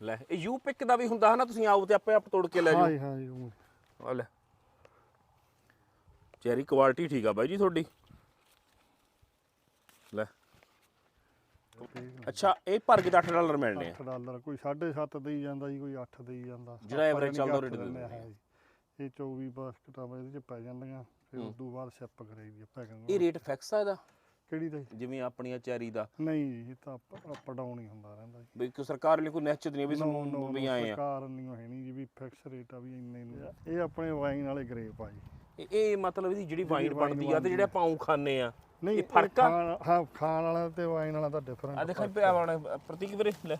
ਲੈ ਇਹ you pick ਦਾ ਵੀ ਹੁੰਦਾ ਹੈ ਨਾ ਤੁਸੀਂ ਆਓ ਤੇ ਆਪੇ ਆਪ ਤੋੜ ਕੇ ਲੈ ਜਾਓ। ਹਾਂ ਜੀ ਹਾਂ ਜੀ ਉਹ। ਆ ਲੈ। ਚੈਰੀ ਕੁਆਲਿਟੀ ਠੀਕ ਆ ਬਾਈ ਜੀ ਤੁਹਾਡੀ। ਲੈ। ਅੱਛਾ ਇਹ ਭਰ ਕੇ ਤਾਂ 8 ਡਾਲਰ ਮਿਲਣੇ ਆ। 8 ਡਾਲਰ ਕੋਈ 7.5 ਦੇਈ ਜਾਂਦਾ ਜੀ ਕੋਈ 8 ਦੇਈ ਜਾਂਦਾ। ਜਿਹੜਾ ਆਪਾਂ ਜਾਣੀ ਚੱਲਦਾ ਰੇਟ ਦੇ ਦਿੰਦੇ ਆ। ਇਹ 24 ਬਾਸਕਟਾਂ ਇਹਦੇ ਚ ਪੈ ਜਾਂਦੀਆਂ ਫਿਰ ਉਸ ਤੋਂ ਬਾਅਦ ਸ਼ਿਪ ਕਰਾਈਦੀ ਆ ਪੈਕਿੰਗ ਇਹ ਰੇਟ ਫਿਕਸ ਆ ਇਹਦਾ? ਕਿਹੜੀ ਦਾ? ਜੀ? ਜਿਵੇਂ ਆਪਣੀਆਂ ਚੈਰੀ ਦਾ। ਨਹੀਂ ਜੀ, ਇਹ ਤਾਂ ਅਪ ਡਾਊਨ ਹੀ ਹੁੰਦਾ ਰਹਿੰਦਾ ਜੀ। ਵੀ ਕੋਈ ਸਰਕਾਰ ਲਈ ਕੋਈ ਨਿਸ਼ਚਿਤ ਨਹੀਂ ਵੀ ਨੋ ਸਾਨੂੰ ਵੀ ਆਏ ਆ। ਸਰਕਾਰ ਨਹੀਂ ਹੈ ਨਹੀਂ ਜੀ ਵੀ ਫਿਕਸ ਰੇਟ ਆ ਵੀ ਇੰਨੇ ਨੂੰ ਇਹ ਆਪਣੇ ਵਾਈਨ ਵਾਲੇ ਗ੍ਰੇਪ ਆ ਜੀ। ਇਹ- ਇਹ ਮਤਲਬ ਇਹਦੀ ਜਿਹੜੀ ਵਾਈਨ wine ਬਣਦੀ ਆ ਤੇ ਜਿਹੜੇ ਆਪਾਂ ਊਂ ਖਾਂਦੇ ਆ। ਇਹ ਫ਼ਰਕ ਆ? ਖਾਣ- ਹਾਂ ਖਾਣ ਵਾਲਾ ਤੇ ਵਾਈਨ ਵਾਲਾ ਤਾਂ ਡਿਫਰੈਂਟ ਆ ਦੇਖਾਂ ਪਿਆ ਬਣ ਪ੍ਰਤੀਕ ਵੀਰੇ ਲੈ।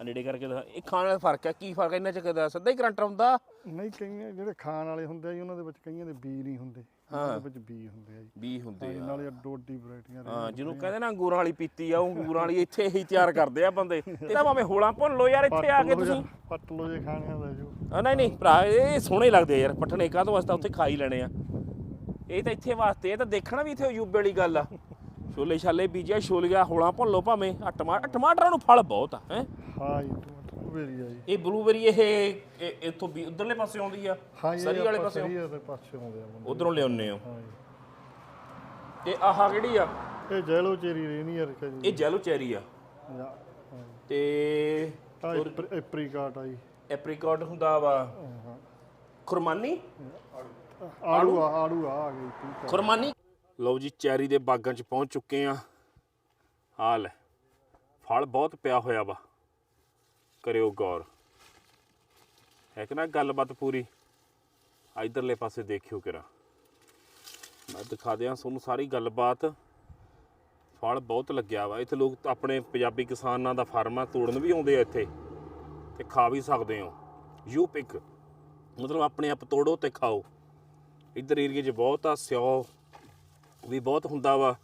ਆ ਨੇੜੇ ਕਰਕੇ ਦਿਖਾ। ਇਹ ਖਾਣ ਦਾ ਫ਼ਰਕ ਆ। ਕੀ ਫ਼ਰਕ ਆ? ਇਹਨਾਂ ਚ ਕਦਾ ਸਿੱਧਾ ਹੀ ਕਰੰਟ ਆਉਂਦਾ। ਨਹੀਂ ਕਈਆਂ ਜਿਹੜੇ ਖਾਣ ਵਾਲੇ ਹੁੰਦੇ ਆ ਜੀ ਉਹਨਾਂ ਦੇ ਵਿੱਚ ਕਈਆਂ ਦੇ ਬੀ ਨਹੀਂ ਹੁੰਦੇ। ਉਹਨਾਂ ਦੇ ਵਿੱਚ ਬੀ ਹੁੰਦੇ ਆ ਜੀ। ਵੀ ਹੁੰਦੇ ਆ। ਨਾਲੇ ਅੱਡੋ ਅੱਡੀ ਵੈਰਾਈਟੀਆਂ ਹਾਂ ਜਿਹਨੂੰ ਕਹਿੰਦੇ ਨਾ ਅੰਗੂਰਾਂ ਵਾਲੀ ਪੀਤੀ ਆ ਉਹ ਅੰਗੂਰਾਂ ਵਾਲੀ ਇੱਥੇ ਹੀ ਤਿਆਰ ਕਰਦੇ ਆ ਬੰਦੇ। ਤੇ ਤਾਂ ਭਾਵੇਂ ਹੋਲਾਂ ਭੁੰਨ ਲਓ ਯਾਰ ਇੱਥੇ ਆ ਕੇ ਤੁਸੀਂ। ਪੱਟ ਲੋ ਜੇ ਖਾਣੇ ਆ ਲੈ ਜਾਓ ਆ ਨਹੀਂ ਨਹੀਂ ਭਰਾ ਇਹ ਸੋਹਣੇ ਲੱਗਦੇ ਯਾਰ ਵਾਸਤੇ ਉੱਥੇ ਖਾ ਹੀ ਲੈਣੇ ਆ। ਇਹ ਤਾਂ ਇੱਥੇ ਵਾਸਤੇ ਇਹ ਤਾਂ ਦੇਖਣਾ ਵੀ ਇੱਥੇ ਯੂਬੇ ਵਾਲੀ ਗੱਲ ਆ। ਛੋਲੇ ਛਾਲੇ ਬੀਜਿਆ ਛੋਲੀਆਂ ਹੋਲਾਂ ਭੁੰਨ ਲਓ ਭਾਵੇਂ ਟਮਾਟਰ ਟਮਾਟਰਾਂ ਨੂੰ ਫਲ ਬਹੁਤ ਆ ਹੈ। ਹਾਂ ਜੀ ਵੇਰੀ ਆ ਜੀ। ਇਹ ਬਲੂਬੇਰੀ ਇਹ ਇਹ- ਇੱਥੋਂ ਵੀ ਉਧਰਲੇ ਪਾਸੇ ਆਉਂਦੀ ਆ? ਹਾਂ ਜੀ ਸਰੀ ਵਾਲੇ ਪਾਸੇ ਸਰੀ ਵਾਲੇ ਪਾਸੇ ਆਉਂਦੇ ਆ ਬੰਦੇ ਉਧਰੋਂ ਲਿਆਉਂਦੇ ਆ ਹਾਂ ਜੀ। ਤੇ ਆਹ ਕਿਹੜੀ ਆ? ਇਹ ਜੈਲੋ ਚੇਰੀ ਰੇਨੀ ਯਾਰ ਕਾ ਜੀ। ਇਹ ਜੈਲੋ ਚੈਰੀ ਆ। ਜਾਂ, ਹਾਂ ਜੀ। ਤੇ ਆਹ ਐਪਰੀ- ਐਪਰੀਕਾਟ ਆ ਜੀ। ਐਪਰੀਕੋਟ ਹੁੰਦਾ ਵਾ। ਹਾਂ ਖੁਰਮਾਨੀ? ਆੜੂ ਆ ਆੜੂ ਆ ਆ ਗਈ ਠੀਕ ਆ। ਖੁਰਮਾਨੀ? ਲਓ ਜੀ ਚੈਰੀ ਦੇ ਬਾਗਾਂ 'ਚ ਪਹੁੰਚ ਚੁੱਕੇ ਆ। ਆ ਲੈ ਫਲ ਬਹੁਤ ਪਿਆ ਹੋਇਆ ਵਾ। ਕਰਿਓ ਗੌਰ। ਹੈ ਕਿ ਨਾ ਗੱਲਬਾਤ ਪੂਰੀ? ਇਧਰਲੇ ਪਾਸੇ ਦੇਖਿਓ ਕਿਰਾ। ਮੈਂ ਦਿਖਾ ਦਿਆਂ ਤੁਹਾਨੂੰ ਸਾਰੀ ਗੱਲਬਾਤ। ਫਲ ਬਹੁਤ ਲੱਗਿਆ ਵਾ। ਇੱਥੇ ਲੋਕ ਆਪਣੇ ਪੰਜਾਬੀ ਕਿਸਾਨਾਂ ਦਾ ਫਾਰਮਾ ਤੋੜਨ ਵੀ ਆਉਂਦੇ ਆ ਇੱਥੇ ਤੇ ਖਾ ਵੀ ਸਕਦੇ ਹੋ। U pick. ਮਤਲਬ ਆਪਣੇ ਆਪ ਤੋੜੋ ਤੇ ਖਾਓ। ਇੱਧਰ ਏਰੀਏ 'ਚ ਬਹੁਤ ਆ, ਸਿਓ ਵੀ ਬਹੁਤ ਹੁੰਦਾ ਵਾ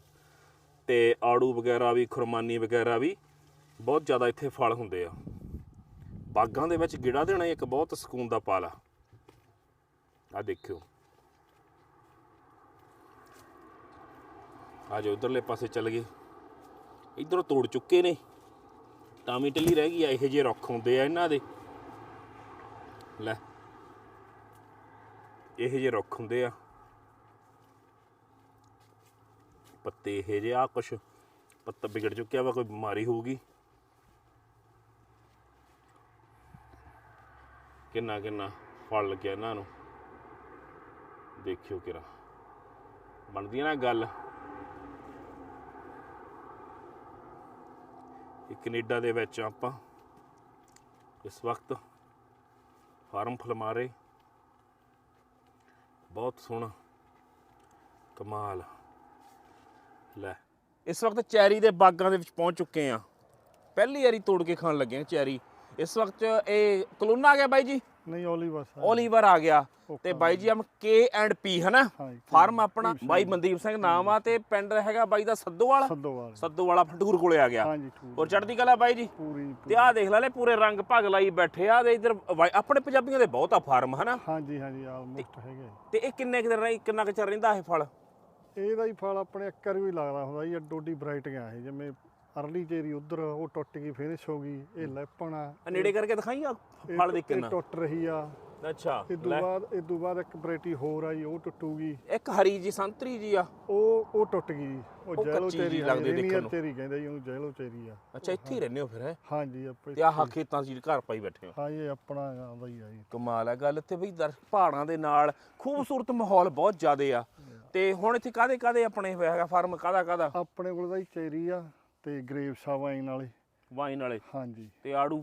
ਤੇ ਆੜੂ ਵਗੈਰਾ ਵੀ, ਖੁਰਮਾਨੀ ਵਗੈਰਾ ਵੀ ਬਹੁਤ ਜ਼ਿਆਦਾ ਇੱਥੇ ਫਲ ਹੁੰਦੇ ਆ। ਬਾਗਾਂ ਦੇ ਵਿੱਚ ਗਿੜਾ ਦੇਣਾ ਇੱਕ ਬਹੁਤ ਸਕੂਨ ਦਾ ਪਾਲਾ। ਆ ਦੇਖਿਓ। ਆ ਜੋ ਉਧਰਲੇ ਪਾਸੇ ਚੱਲ ਗਏ। ਇਧਰੋਂ ਤੋੜ ਚੁੱਕੇ ਨੇ। ਤਾਂ ਵੀ ਟੱਲੀ ਰਹਿ ਗਈ ਆ, ਇਹੋ ਜਿਹੇ ਰੁੱਖ ਹੁੰਦੇ ਆ ਇਹਨਾਂ ਦੇ। ਲੈ। ਇਹੋ ਜਿਹੇ ਰੁੱਖ ਹੁੰਦੇ ਆ। ਪੱਤੇ ਇਹੋ ਜਿਹੇ ਆ ਕੁਛ ਪੱਤਾ ਵਿਗੜ ਚੁੱਕਿਆ ਵਾ, ਕੋਈ ਬਿਮਾਰੀ ਹੋਊਗੀ। ਕਿੰਨਾ ਕਿੰਨਾ ਫਲ ਲੱਗਿਆ ਇਹਨਾਂ ਨੂੰ। ਦੇਖਿਓ ਕਿਰਾ। ਬਣਦੀ ਹੈ ਨਾ ਗੱਲ। ਇਹ ਕੈਨੇਡਾ ਦੇ ਵਿੱਚ ਆਪਾਂ ਇਸ ਵਕਤ ਫਾਰਮ ਫਲਮਾਰੇ ਬਹੁਤ ਸੋਹਣਾ ਕਮਾਲ। ਲੈ, ਇਸ ਵਕਤ ਚੈਰੀ ਦੇ ਬਾਗਾਂ ਦੇ ਵਿੱਚ ਪਹੁੰਚ ਚੁੱਕੇ ਆ। ਪਹਿਲੀ ਵਾਰੀ ਤੋੜ ਕੇ ਖਾਣ ਲੱਗੇ ਆ ਚੈਰੀ। ਇਸ ਵਕਤ ਇਹ ਕਲੋਨਾ ਆ ਗਿਆ ਬਾਈ ਜੀ? ਨਹੀਂ ਓਲੀਵਰ ਸਾਹਿਬ। ਓਲੀਵਰ ਆ ਗਿਆ। ਤੇ ਬਾਈ ਜੀ ਹਮ ਕੇ ਐਂਡ ਪੀ ਹਨਾ? ਫਾਰਮ ਆਪਣਾ ਬਾਈ ਮਨਦੀਪ ਸਿੰਘ ਨਾਮ ਆ ਤੇ ਪਿੰਡ ਹੈਗਾ ਬਾਈ ਦਾ ਸੱਦੋਵਾਲ। ਸੱਦੋਵਾਲ। ਸੱਦੋਵਾਲਾ ਫੰਡੂਰ ਕੋਲੇ ਆ ਗਿਆ। ਹਾਂ ਜੀ ਠੀਕ ਔਰ ਚੜ੍ਹਦੀ ਕਲਾ ਬਾਈ ਜੀ? ਪੂਰੀ ਤੇ ਆਹ ਦੇਖ ਲੈ ਲੈ ਪੂਰੇ ਰੰਗ ਭਗ ਲਾਈ ਬੈਠੇ ਆ ਤੇ ਇਧਰ ਆਪਣੇ ਪੰਜਾਬੀਆਂ ਦੇ ਬਹੁਤ ਆ ਫਾਰਮ ਹਨਾ? ਹਾਂ ਜੀ ਹਾਂ ਜੀ ਆਲਮੋਸਟ ਹੈਗਾ। ਤੇ ਇਹ ਕਿੰਨੇ ਕੁ ਦਿਨ ਕਿੰਨਾ ਕੁ ਚਿਰ ਰਹਿੰਦਾ ਇਹ ਫਲ? ਇਹਦਾ ਹੀ ਫਲ ਆਪਣੇ ਅੱਕਰ ਵੀ ਲੱਗਦਾ ਹੁੰਦਾ ਜੀ ਅੱਡੋਡੀ ਬ੍ਰਾਈਟ ਗਿਆ ਇਹ ਜਿਵੇਂ ਅਰਲੀ ਚੇਰੀ ਉਧਰ ਉਹ ਟੁੱਟ ਗਈ ਫਿਨਿਸ਼ ਹੋ ਗਈ ਇਹ ਲੈਪਣ ਆ। ਆ ਨੇੜੇ ਕਰਕੇ ਦਿਖਾਈ ਆ? ਫਲ ਦੇ ਇਹ ਕਿੰਨਾ ਟੁੱਟ ਰਹੀ ਆ। ਅੱਛਾ ਇਹ ਤੋਂ ਬਾਅਦ ਇਹ ਤੋਂ ਬਾਅਦ ਇੱਕ ਵੈਰਾਈਟੀ ਹੋਰ ਆ ਜੀ ਉਹ ਟੁੱਟੂਗੀ। ਇੱਕ ਹਰੀ ਜੀ ਸੰਤਰੀ ਜੀ ਆ। ਉਹ ਉਹ ਟੁੱਟ ਗਈ। ਜੀ ਉਹ ਉਹ ਜੈਲੋ ਕੱਚੀ ਜਿਹੀ ਚੇਰੀ ਲੱਗਦੀ ਲੱਗਦੀ ਦੇਖਣ ਨੂੰ। ਚੇਰੀ ਕਹਿੰਦੇ ਜੀ ਉਹਨੂੰ ਜੈਲੋ ਚੇਰੀ ਆ। ਅੱਛਾ ਇੱਥੇ ਹੀ ਰਹਿੰਦੇ ਹੋ ਫਿਰ ਹੈਂ? ਹਾਂ ਜੀ ਆਪਾਂ ਤੇ ਆਹ ਖੇਤਾਂ 'ਚ ਹੀ ਘਰ ਪਾਈ ਬੈਠੇ ਹੋ। ਹਾਂ ਇਹ ਆਪਣਾ ਆਉਂਦਾ ਹੀ ਆ ਜੀ। ਕਮਾਲ ਹੈ ਗੱਲ ਇੱਥੇ ਬਈ ਦਰ ਪਹਾੜਾਂ ਦੇ ਨਾਲ ਖੂਬਸੂਰਤ ਮਾਹੌਲ ਬਹੁਤ ਜ਼ਿਆਦੇ ਆ। ਤੇ ਹੁਣ ਇੱਥੇ ਕਾਦੇ ਕਾਦੇ ਆਪਣੇ ਹੋਇਆ ਹੈਗਾ ਫਾਰਮ ਕਾਦਾ ਕਾਦਾ ਆਪਣੇ ਕੋਲ ਤਾਂ ਜੀ ਚੇਰੀ ਆ। ਤੇ ਗ੍ਰੇਪਸ ਆ ਵਾਈਨ ਵਾਲੇ। ਵਾਈਨ ਵਾਲੇ। ਹਾਂ ਜੀ ਤੇ ਆੜੂ?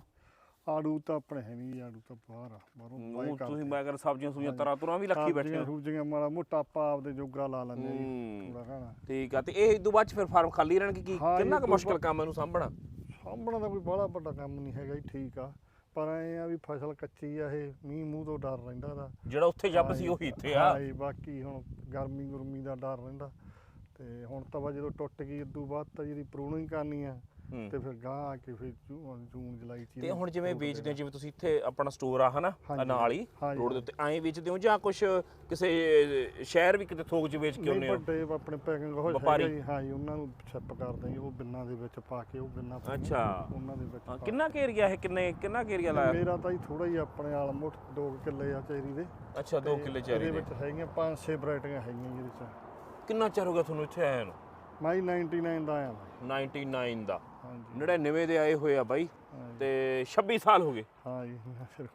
ਆੜੂ ਤਾਂ ਆਪਣੇ ਹੈ ਨਹੀਂ ਆੜੂ ਤਾਂ ਬਾਹਰ ਆ ਬਾਹਰੋਂ ਉਹ ਤੁਸੀਂ ਮੈਂ ਕਰ ਸਬਜ਼ੀਆਂ ਸੁਜੀਆਂ ਤਰਾ ਤੁਰਾਂ ਵੀ ਲੱਖੀ ਬੈਠੇ ਸਬਜ਼ੀਆਂ ਹੋ। ਸੂਜੀਆਂ ਮਾੜਾ ਮੋਟਾ ਆਪਾਂ ਆਪਦੇ ਜੋਗਾ ਲਾ ਲੈਂਦੇ ਜੀ। ਥੋੜਾ ਖਾਣਾ ਠੀਕ ਆ ਤੇ ਇਹ ਇਦੋਂ ਬਾਅਦ ਚ ਫਿਰ ਫਾਰਮ ਖਾਲੀ ਰਹਿਣਗੇ ਕੀ? ਕਿੰਨਾ ਕੁ ਤੋਂ ਮੁਸ਼ਕਲ ਕੰਮ ਇਹਨੂੰ ਸਾਂਭਣਾ? ਸਾਂਭਣਾ ਦਾ ਕੋਈ ਬਾਹਲਾ ਵੱਡਾ ਕੰਮ ਨਹੀਂ ਹੈਗਾ ਜੀ ਠੀਕ ਆ। ਪਰ ਐ ਆ ਵੀ ਫਸਲ ਕੱਚੀ ਆ ਇਹ ਮੀਂਹ ਮੂੰਹ ਤੋਂ ਡਰ ਰਹਿੰਦਾ ਦਾ ਜਿਹੜਾ ਉੱਥੇ ਜੱਬ ਸੀ ਉਹੀ ਇੱਥੇ ਆ। ਹਾਂ ਬਾਕੀ ਹੁਣ ਗਰਮੀ ਗੁਰਮੀ ਦਾ ਡਰ ਰਹਿੰਦਾ। ਤੇ ਹੁਣ ਤਾਂ ਜਦੋਂ ਟੁੱਟ ਗਈ ਉਦੋਂ ਬਾਅਦ ਤਾਂ ਜਿਹਦੀ ਪ੍ਰੂਨਿੰਗ ਕਰਨੀ ਆ ਹੂੰ। ਤੇ ਫਿਰ ਗਾਂ ਆ ਕੇ ਫਿਰ ਜੂਨ ਜੂਨ ਜੁਲਾਈ ਚ ਤੇ ਹੁਣ ਜਿਵੇਂ ਵੇਚਦੇ ਹੋ ਜਿਵੇਂ ਤੁਸੀਂ ਇੱਥੇ ਆਪਣਾ ਸਟੋਰ ਆ ਹਨਾ? ਹਾਂਜੀ। ਨਾਲ ਹੀ ਹਾਂਜੀ, ਰੋਡ ਦੇ ਉੱਤੇ। ਐਂ ਵੇਚਦੇ ਹੋ ਜਾਂ ਕੁਝ ਕਿਸੇ ਸ਼ਹਿਰ ਵੀ ਕਿਤੇ ਥੋਕ ਚ ਵੇਚ ਕੇ ਆਉਂਦੇ ਹੋ? ਵੱਡੇ ਆਪਣੇ ਪੈਕਿੰਗ ਹੋ ਵਪਾਰੀ? ਜੀ। ਹਾਂ ਜੀ ਉਹਨਾਂ ਨੂੰ ਛੱਪ ਕਰਦੇ ਜੀ ਉਹ ਬਿੰਨਾਂ ਦੇ ਵਿੱਚ ਪਾ ਕੇ ਉਹ ਬਿੰਨਾਂ ਅੱਛਾ। ਉਹਨਾਂ ਦੇ ਵਿੱਚ ਹਾਂ, ਪਾ ਕਿੰਨਾ ਕੁ। ਏਰੀਆ ਹੈ ਕਿੰਨੇ ਕਿੰਨਾ ਕੁ ਏਰੀਆ ਲਾਇਆ? ਮੇਰਾ ਤਾਂ ਜੀ ਥੋੜਾ ਹੀ ਆਪਣੇ ਆਲਮੋਸਟ 2 ਕਿੱਲੇ ਆ ਚੇਰੀ ਦੇ। ਅੱਛਾ 2 ਤੇ ਕਿੱਲੇ ਇਹਦੇ ਦੇ। ਵਿੱਚ ਹੈਗੀਆਂ 5-6 ਵੈਰਾਈਟੀਆਂ ਹੈਗੀਆਂ ਜੀ ਇਹਦੇ ਚ। ਕਿੰਨਾ ਚਿਰ ਹੋ ਗਿਆ ਤੁਹਾਨੂੰ ਇੱਥੇ ਆਇਆ ਨੂੰ? ਮੈਂ ਜੀ 99 ਦਾ ਆਇਆ ਮੈਂ। 99 ਦਾ। ਹਾਂਜੀ। 99 ਦੇ ਆਏ ਹੋਏ ਆ ਬਾਈ। ਤੇ 26 ਸਾਲ ਹੋ ਗਏ। ਹਾਂ ਜੀ ਫਿਰ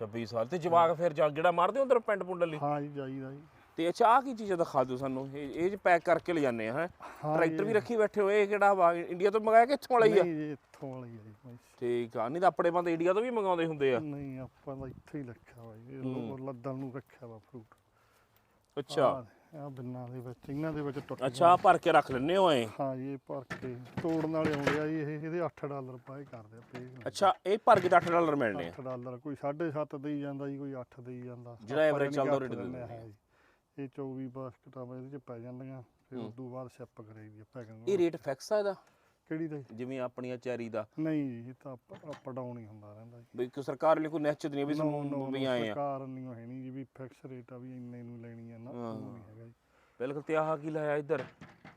26 ਸਾਲ। ਤੇ ਜਵਾਕ ਫਿਰ ਜਾ ਜਿਹੜਾ ਮਾਰਦੇ ਉਧਰ ਪਿੰਡ ਪੁੰਡ ਲਈ ਹਾਂ ਜੀ ਜਾਈਦਾ ਜੀ। ਤੇ ਅੱਛਾ ਆ ਕੀ ਚੀਜ਼ਾਂ ਦਿਖਾ ਦਿਓ ਸਾਨੂੰ? ਇਹ ਇਹ ਪੈਕ ਕਰਕੇ ਲੈ ਜਾਂਦੇ ਆ ਹੈ? ਟਰੈਕਟਰ ਵੀ ਰੱਖੀ ਬੈਠੇ ਹੋਏ ਇਹ ਕਿਹੜਾ ਵਾ? ਇੰਡੀਆ ਤੋਂ ਮੰਗਾਇਆ ਕਿ ਇੱਥੋਂ ਵਾਲਾ ਹੀ ਆ? ਨਹੀਂ ਇੱਥੋਂ ਵਾਲੀ ਹੈ ਬਾਈ। ਠੀਕ ਆ। ਨਹੀਂ ਤਾਂ ਆਪਣੇ ਬੰਦੇ ਇੰਡੀਆ ਤੋਂ ਵੀ ਮੰਗਾਉਂਦੇ ਹੁੰਦੇ ਆ। ਨਹੀਂ ਆਪਾਂ ਤਾਂ ਇੱਥੇ ਹੀ ਰੱਖਿਆ ਵਾ ਇਹ ਲੱਦਣ ਨੂੰ ਰੱਖਿਆ ਵਾ ਫਰੂਟ ਅੱਛਾ। ਆ ਬਿੰਨਾਂ ਦੇ ਵਿੱਚ ਇਹਨਾਂ ਦੇ ਵਿੱਚ ਟੁੱਟ ਅੱਛਾ ਆਹ ਭਰ ਕੇ ਰੱਖ ਲੈਣੇ ਹੋ ਐ? ਹਾਂ ਜੀ ਇਹ ਭਰ ਕੇ ਤੋੜਨ ਵਾਲੇ ਆਉਂਦੇ ਆ ਜੀ ਇਹ ਇਹਦੇ 8 ਡਾਲਰ ਪਾਏ ਕਰਦੇ ਆ ਪੇ ਅੱਛਾ ਇਹ ਭਰ ਕੇ ਤਾਂ 8 ਡਾਲਰ ਮਿਲਣੇ ਆ? 8 ਡਾਲਰ ਕੋਈ 7.5 ਦੇਈ ਜਾਂਦਾ ਜੀ ਕੋਈ 8 ਦੇਈ ਜਾਂਦਾ। ਜਿਹੜਾ ਆਪਾਂ average ਚੱਲਦਾ ਰੇਟ ਦੇ ਦਿੰਦੇ ਆ, ਹਾਂ ਜੀ। ਇਹ 24 ਬਾਸਕਟਾਂ ਇਹਦੇ ਚ ਪੈ ਜਾਂਦੀਆਂ ਫਿਰ ਉਸ ਤੋਂ ਬਾਅਦ ਸ਼ਿਪ ਕਰੇਗੀ ਪੈਕਿੰਗ ਇਹ ਰੇਟ ਫਿਕਸ ਆ ਇਹਦਾ? ਕਿਹੜੀ ਦਾ? ਜੀ? ਜਿਵੇਂ ਆਪਣੀਆਂ ਚੈਰੀ ਦਾ। ਨਹੀਂ ਜੀ ਇਹ ਤਾਂ ਅਪ ਡਾਊਨ ਹੀ ਹੁੰਦਾ ਰਹਿੰਦਾ ਜੀ। ਵੀ ਕੋਈ ਸਰਕਾਰ ਲਈ ਕੋਈ ਨਿਸ਼ਚਿਤ ਨਹੀਂ ਵੀ ਸਾਨੂੰ ਨੋ ਵੀ ਆਏ ਆ। ਸਰਕਾਰ ਨਹੀਂ ਹੈ ਨਹੀਂ ਜੀ ਵੀ ਫਿਕਸ ਰੇਟ ਆ ਵੀ ਇੰਨੇ ਨੂੰ ਲੈਣੀ ਆ ਨਾ ਉਹ ਨਹੀਂ ਹੈਗਾ ਜੀ। ਬਿਲਕੁਲ ਤੇ ਆਹ ਕੀ ਲਾਇਆ ਇੱਧਰ?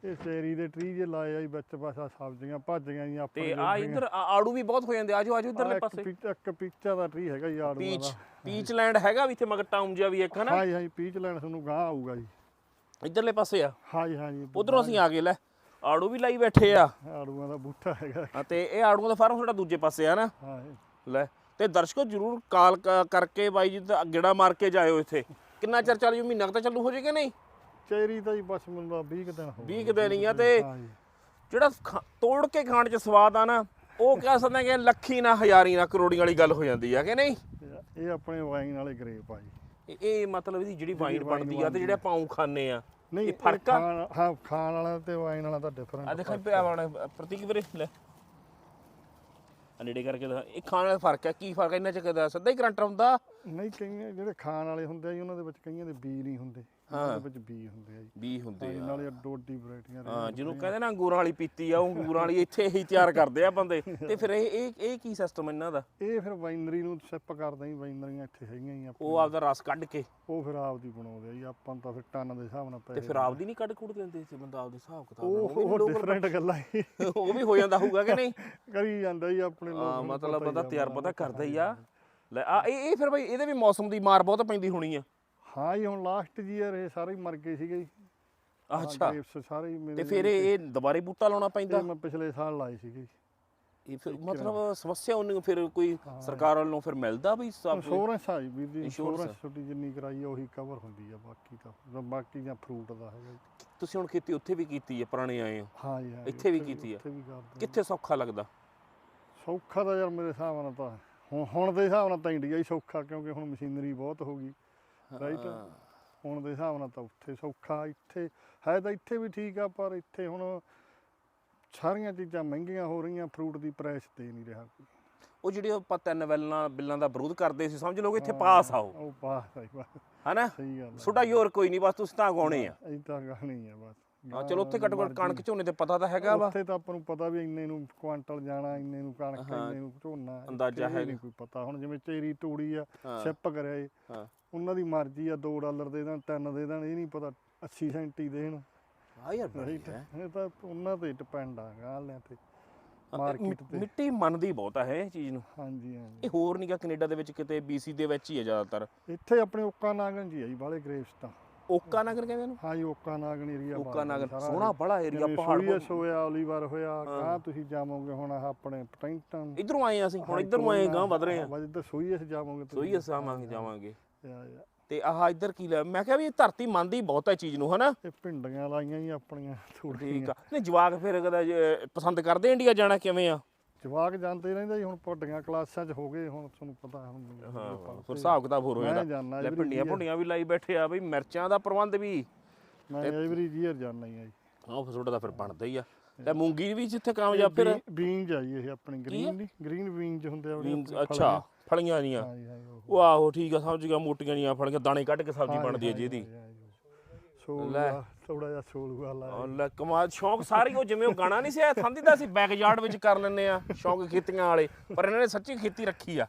ਇਹ ਚੇਰੀ ਦੇ ਟਰੀ ਜੇ ਲਾਏ ਆ ਜੀ ਵਿੱਚ ਪਾਸਾ ਸਬਜ਼ੀਆਂ ਭਾਜੀਆਂ ਜੀ ਆਪਣੇ ਤੇ ਆ ਇੱਧਰ ਆ- ਆੜੂ ਵੀ ਬਹੁਤ ਹੋ ਜਾਂਦੇ ਆਜੋ ਆਜੋ ਇੱਧਰਲੇ ਪਾਸੇ। ਇੱਕ ਪੀਚਾ ਦਾ ਟਰੀ ਹੈਗਾ ਜੀ ਆੜੂਆਂ ਪੀਚ ਪੀਚ ਲੈਂਡ ਹੈਗਾ ਵੀ ਇੱਥੇ ਮਗਰ ਟਾਊਨ ਜਿਹਾ ਵੀ ਇੱਕ ਹਨਾ? ਹਾਂ ਜੀ ਹਾਂ ਜੀ ਪੀਚ ਲੈਣ ਤੁਹਾਨੂੰ ਗਾਂ ਆਊਗਾ ਜੀ। ਇੱਧਰਲੇ ਪਾਸੇ ਆ। ਹਾਂ ਜੀ ਹਾਂ ਜੀ ਉਧਰੋਂ ਅਸੀਂ ਆ ਗਏ ਲੈ। ਆੜੂ ਵੀ ਲਾਈ ਬੈਠੇ ਆ। ਆੜੂਆਂ ਦਾ ਬੂਟਾ ਹੈਗਾ। ਹਾਂ, ਤੇ ਇਹ ਆੜੂਆਂ ਦਾ ਫਾਰਮ ਤੁਹਾਡਾ ਦੂਜੇ ਪਾਸੇ ਆ ਨਾ? ਹਾਂ ਲੈ ਤੇ ਦਰਸ਼ਕੋ ਜਰੂਰ ਕਾਲ ਕਰਕੇ ਬਾਈ ਜੀ ਦਾ ਗੇੜਾ ਮਾਰ ਕੇ ਜਾਇਓ ਇੱਥੇ। ਕਿੰਨਾ ਚਿਰ ਚੱਲ ਜੂ ਮਹੀਨਾ ਕੁ ਤਾਂ ਚੱਲੂ ਹੋ ਜਾਏਗਾ ਨਹੀਂ? ਚੇਰੀ ਤਾਂ ਜੀ ਬਸ ਮੈਨੂੰ ਤਾਂ 20 ਕੁ ਦਿਨ ਹੋ 20 ਕੁ ਦਿਨ ਹੀ ਆ ਤੇ ਹਾਂ ਜਿਹੜਾ ਤੋੜ ਕੇ ਖਾਣ 'ਚ ਸਵਾਦ ਆ ਨਾ ਉਹ ਕਹਿ ਸਕਦੇ ਕਿ ਲੱਖੀ ਨਾ ਹਜ਼ਾਰੀ ਨਾ ਕਰੋੜੀਆਂ ਵਾਲੀ ਗੱਲ ਹੋ ਜਾਂਦੀ ਆ ਕਿ ਨਹੀਂ? ਇਹ ਆਪਣੇ ਵਾਈਨ ਵਾਲੇ ਗ੍ਰੇਪ ਆ ਜੀ। ਇਹ- ਇਹ ਮਤਲਬ ਇਹਦੀ ਜਿਹੜੀ ਵਾਈਨ ਬਣਦੀ ਆ ਤੇ ਜਿਹੜੇ ਪਾਉ ਖਾਣੇ ਆ। ਨਹੀਂ ਇਹ ਫ਼ਰਕ ਆ? ਖਾਣ- ਹਾਂ ਖਾਣ ਵਾਲਾ ਤੇ ਵਾਈਨ ਵਾਲਾ ਤਾਂ ਡਿਫਰੈਂਟ ਆ ਦੇਖਾਂ ਪਿਆ ਵਾਲਾ ਪ੍ਰਤੀਕ ਵੀਰੇ ਲੈ। ਆ ਨੇੜੇ ਕਰਕੇ ਦਿਖਾ। ਇਹ ਖਾਣ ਵਾਲਾ ਫ਼ਰਕ ਹੈ ਕੀ ਫ਼ਰਕ ਹੈ ਇਹਨਾਂ ਚ ਕਦਾ ਸਿੱਧਾ ਹੀ ਕਰੰਟ ਆਉਂਦਾ ਨਹੀਂ ਕਈਆਂ ਜਿਹੜੇ ਖਾਣ ਵਾਲੇ ਹੁੰਦੇ ਆ ਜੀ ਉਹਨਾਂ ਦੇ ਵਿੱਚ ਕਈਆਂ ਦੇ ਬੀ ਨਹੀਂ ਹੁੰਦੇ। ਦੇ ਵਿੱਚ ਬੀ ਹੁੰਦੇ ਆ ਜੀ। ਵੀ ਹੁੰਦੇ ਆ। ਨਾਲੇ ਡੋਡੀ ਵੈਰਾਈਟੀਆਂ ਹਾਂ ਜਿਹਨੂੰ ਕਹਿੰਦੇ ਨਾ ਅੰਗੂਰਾਂ ਵਾਲੀ ਪੀਤੀ ਆ ਉਹ ਅੰਗੂਰਾਂ ਵਾਲੀ ਇੱਥੇ ਹੀ ਤਿਆਰ ਕਰਦੇ ਆ ਬੰਦੇ। ਤੇ ਫਿਰ ਇਹ ਇਹ ਇਹ ਕੀ ਸਿਸਟਮ ਇਹਨਾਂ ਦਾ? ਇਹ ਫਿਰ ਵਾਈਨਰੀ ਨੂੰ ਸਿਪ ਕਰਦੇ ਹੀ ਵਾਈਨਰੀਆਂ ਇੱਥੇ ਹੈਗੀਆਂ ਹੀ ਉਹ ਆਪਦਾ ਰਸ ਕੱਢ ਕੇ। ਉਹ ਫਿਰ ਆਪਦੀ ਬਣਾਉਂਦੇ ਆ ਜੀ ਆਪਾਂ ਨੂੰ ਤਾਂ ਫਿਰ ਟਨ ਦੇ ਹਿਸਾਬ ਨਾਲ ਤੇ ਪੈਸੇ ਫਿਰ ਆਪਦੀ ਨਹੀਂ ਕੱਢ ਸੀ ਬੰਦਾ ਆਪਦੇ ਹਿਸਾਬ ਕਿਤਾਬ ਨਾਲ। ਉਹ ਡਿਫਰੈਂਟ ਗੱਲਾਂ ਹੀ ਉਹ ਵੀ ਹੋ ਜਾਂਦਾ ਹੋਊਗਾ ਕਿ ਨਹੀਂ? ਕਰੀ ਜਾਂਦਾ ਜੀ ਆਪਣੇ ਲੋਕ। ਹਾਂ ਨੂੰ ਮਤਲਬ ਪਤਾ ਹੀ ਬੰਦਾ ਆ, ਤਿਆਰ ਪਤਾ ਕਰਦਾ ਹੀ ਆ। ਲੈ ਆ ਇਹ ਇਹ ਫਿਰ ਬਈ ਇਹਦੇ ਵੀ ਮੌਸਮ ਦੀ ਮਾਰ ਬਹੁਤ ਪੈਂਦੀ ਹੋਣੀ ਆ। ਹਾਂ ਜੀ ਹੁਣ ਲਾਸਟ ਈਅਰ ਇਹ ਸਾਰੇ ਹੀ ਮਰ ਗਏ ਸੀਗੇ ਜੀ। ਅੱਛਾ। grapes ਸਾਰੇ ਹੀ ਮੇਰੇ ਤੇ ਫਿਰ ਇਹ ਦੁਬਾਰੇ ਬੂਟਾ ਲਾਉਣਾ ਪੈਂਦਾ? ਇਹ ਮੈਂ ਪਿਛਲੇ ਸਾਲ ਲਾਏ ਸੀਗੇ ਜੀ। ਇਹ ਫਿਰ ਮਤਲਬ ਸਮੱਸਿਆ ਉਹਨੂੰ ਫਿਰ ਕੋਈ ਸਰਕਾਰ ਵੱਲੋਂ ਫਿਰ ਮਿਲਦਾ ਵੀ ਸਭ ਇੰਸ਼ੋਰੈਂਸ ਆ ਜੀ ਵੀਰ ਜੀ ਇੰਸ਼ੋਰੈਂਸ ਇੰਸ਼ੋਰੈਂਸ ਛੋਟੀ ਜਿੰਨੀ ਕਰਾਈ ਆ ਉਹੀ ਕਵਰ ਹੁੰਦੀ ਆ ਬਾਕੀ ਤਾਂ। ਬਾਕੀ ਜਾਂ ਫਰੂਟ ਦਾ ਹੈਗਾ ਜੀ। ਤੁਸੀਂ ਹੁਣ ਖੇਤੀ ਉੱਥੇ ਵੀ ਕੀਤੀ ਹੈ ਪੁਰਾਣੇ ਆਏ ਹੋ? ਹਾਂ ਜੀ ਹਾਂ ਜੀ, ਇੱਥੇ ਵੀ ਕੀਤੀ ਆ? ਉੱਥੇ ਵੀ ਕਰਦੇ ਕਿੱਥੇ ਸੌਖਾ ਲੱਗਦਾ? ਸੌਖਾ ਤਾਂ ਯਾਰ ਮੇਰੇ ਹਿਸਾਬ ਨਾਲ ਤਾਂ ਹੁਣ ਹੁਣ ਦੇ ਹਿਸਾਬ ਨਾਲ ਤਾਂ ਇੰਡੀਆ ਹੀ ਸੌਖਾ ਕਿਉਂਕਿ ਹੁਣ ਮਸ਼ੀਨਰੀ ਬਹੁਤ ਹੋ ਗਈ। ਰਾਈਟ ਹੁਣ ਦੇ ਹਿਸਾਬ ਨਾਲ ਤਾਂ ਉੱਥੇ ਸੌਖਾ ਇੱਥੇ ਹੈ ਤਾਂ ਇੱਥੇ ਵੀ ਠੀਕ ਆ ਪਰ ਇੱਥੇ ਹੁਣ ਸਾਰੀਆਂ ਚੀਜ਼ਾਂ ਮਹਿੰਗੀਆਂ ਹੋ ਰਹੀਆਂ ਫਰੂਟ ਦੀ ਪ੍ਰਾਈਸ ਦੇ ਨਹੀਂ ਰਿਹਾ ਕੋਈ। ਉਹ ਜਿਹੜੇ ਆਪਾਂ ਤਿੰਨ ਬਿੱਲਾਂ ਬਿੱਲਾਂ ਦਾ ਵਿਰੋਧ ਕਰਦੇ ਸੀ ਸਮਝ ਲਓਗੇ ਇੱਥੇ ਪਾਸ ਆਓ ਉਹ। ਪਾਸ ਆਈ ਬਸ। ਹਨਾ? ਸਹੀ ਗੱਲ ਤੁਹਾਡਾ ਯੋਰ ਕੋਈ ਨਹੀਂ ਬਸ ਤੁਸੀਂ ਤਾਂ ਗਾਉਣੇ ਆ। ਇਹ ਤਾਂ ਗਾਣੀ ਆ ਬਸ। ਹਾਂ ਚਲੋ ਉੱਥੇ ਘੱਟੋ ਘੱਟ ਕਣਕ ਝੋਨੇ ਤੇ ਪਤਾ ਤਾਂ ਹੈਗਾ ਵਾ। ਉੱਥੇ ਤਾਂ ਆਪਾਂ ਨੂੰ ਪਤਾ ਵੀ ਇੰਨੇ ਨੂੰ ਕੁਆਂਟਲ ਜਾਣਾ ਇੰਨੇ ਨੂੰ ਕਣਕ ਹਾਂ, ਇੰਨੇ ਨੂੰ ਝੋਨਾ ਅੰਦਾਜ਼ਾ ਹੈਗਾ। ਨਹੀਂ ਕੋਈ ਪਤਾ। ਹੁਣ ਜਿਵੇਂ ਚੇਰੀ ਤੂੜੀ ਆ ਹਾਂ। ਸ਼ਿਪ ਕਰਿਆ ਏ ਹਾਂ। ਉਹਨਾਂ ਦੀ ਮਰਜ਼ੀ ਆ 2 ਡਾਲਰ ਦੇ ਦੇਣ 3 ਦੇ ਦੇਣ ਇਹ ਨਹੀਂ ਪਤਾ 80 ਸੈਂਟ ਹੀ ਦੇਣ। ਆ ਯਾਰ ਰਾਈਟ ਇਹ ਤਾਂ ਉਹਨਾਂ ਤੇ ਡਿਪੈਂਡ ਆ ਗਾਲਿਆਂ ਤੇ ਮਾਰਕੀਟ ਤੇ ਮਿੱਟੀ ਮੰਨਦੀ ਬਹੁਤ ਆ ਇਹ ਚੀਜ਼ ਨੂੰ। ਹਾਂਜੀ ਹਾਂਜੀ। ਇਹ ਹੋਰ ਨਹੀਂਗਾ ਕੈਨੇਡਾ ਦੇ ਵਿੱਚ ਕਿਤੇ ਬੀਸੀ ਦੇ ਵਿੱਚ ਹੀ ਹੈ ਜ਼ਿਆਦਾਤਰ। ਇੱਥੇ ਆਪਣੇ ਓਕਾ ਨਾਗਨ ਜੀ ਆ ਜੀ ਬਾਲੇ ਗ੍ਰੇਵਸ ਤਾਂ। ਓਕਾ ਨਗਰ ਕਹਿੰਦੇ ਇਹਨੂੰ? ਹਾਂ ਜੀ ਓਕਾ ਨਾਗਨ ਏਰੀਆ ਓਕਾ ਨਗਰ ਸੋਹਣਾ ਬੜਾ ਏਰੀਆ ਪਹਾੜ ਪਹਾੜ ਹੋਇਆ ਓਲੀਵਰ ਹੋਇਆ ਕਹਾਂ ਤੁਸੀਂ ਜਾਵੋਗੇ ਹੁਣ ਆਹ ਆਪਣੇ ਪਟੈਂਟਨ ਇਧਰੋਂ ਆਏ ਆ ਅਸੀਂ ਹੁਣ ਇਧਰੋਂ ਆਏ ਗਾਂ ਵਧ ਰਹੇ ਆ। ਬਸ ਇੱਧਰ ਸੋਈਐਸ ਜਾਵੋਗੇ ਸੋਈ ਅਸਾਵਾਂਗੇ ਜਾਵਾਂਗੇ ਯਾ, ਯਾ। ਤੇ ਆਹ ਇੱਧਰ ਕੀ ਲੈ ਮੈਂ ਕਿਹਾ ਵੀ ਇਹ ਧਰਤੀ ਮੰਨਦੀ ਬਹੁਤ ਹੈ ਚੀਜ਼ ਨੂੰ ਹਨਾ? ਇਹ ਭਿੰਡੀਆਂ ਲਾਈਆਂ ਹੀ ਆਪਣੀਆਂ ਠੀਕ ਆ। ਨਹੀਂ ਜਵਾਕ ਫਿਰ ਕਦਾ ਪਸੰਦ ਕਰਦੇ ਇੰਡੀਆ ਜਾਣਾ ਕਿਵੇਂ ਆ? ਜਵਾਕ ਜਾਂਦੇ ਰਹਿੰਦੇ ਜੀ ਹੁਣ ਵੱਡੀਆਂ ਕਲਾਸਾਂ 'ਚ ਹੋ ਗਏ ਹੁਣ ਤੁਹਾਨੂੰ ਪਤਾ ਹੁਣ ਹਾਂ ਫਿਰ ਹਿਸਾਬ ਕਿਤਾਬ ਹੋਰ ਹੋ ਮੈਂ ਜਾਂਦਾ। ਲੈ ਐਵਰੀ ਭਿੰਡੀਆਂ ਭੁੰਡੀਆਂ ਵੀ ਲਾਈ ਬੈਠੇ ਆ ਬਈ ਮਿਰਚਾਂ ਦਾ ਪ੍ਰਬੰਧ ਵੀ। ਮੈਂ ਐਵਰੀ ਈਅਰ ਜਾਣਾ ਹੀ ਆ ਜੀ। ਆਹ ਫਿਰ ਤੁਹਾਡਾ ਤਾਂ ਫਿਰ ਬਣਦਾ ਹੀ ਆ। ਤੇ ਮੂੰਗੀ ਵੀ ਜਿੱਥੇ ਕਾਮਯਾਬ ਫਿਰ? ਬੀਨਜ ਆ ਜੀ ਇਹ ਆਪਣੀ ਗ੍ਰੀਨ ਨਹੀਂ ਗ੍ਰੀਨ ਬੀਨਜ ਹੁੰਦੇ ਆ ਬੀਨਸ ਆਪਣੇ ਅੱਛਾ ਫਲੀਆਂ ਜੀਆਂ। ਹਾਂ ਜੀ ਹਾਂ ਜੀ, ਉਹ। ਉਹ ਆਹੋ ਠੀਕ ਆ ਸਮਝ ਗਿਆ ਮੋਟੀਆਂ ਜੀਆਂ ਫਲੀਆਂ ਦਾਣੇ ਕੱਢ ਕੇ ਸਬਜ਼ੀ ਬਣਦੀ ਹੈ ਜੀ ਇਹਦੀ। ਹਾਂ ਹਾਂ। ਸੋ ਲੈ। ਥੋੜਾ ਜਿਹਾ ਸੋਲੂਗਾ ਲਾਇਆ ਉਹ ਲੈ ਕਮਾਲ ਸ਼ੌਂਕ ਸਾਰੀ ਉਹ ਜਿਵੇਂ ਉਹ ਗਾਣਾ ਨਹੀਂ ਸੀ ਆਇਆ ਥੰਦੀ ਦਾ ਸੀ ਬੈਕਯਾਰਡ ਵਿੱਚ ਕਰ ਲੈਂਦੇ ਆ ਸ਼ੌਂਕ ਖੇਤੀਆਂ ਵਾਲੇ ਪਰ ਇਹਨਾਂ ਨੇ ਸੱਚੀ ਖੇਤੀ ਰੱਖੀ ਆ।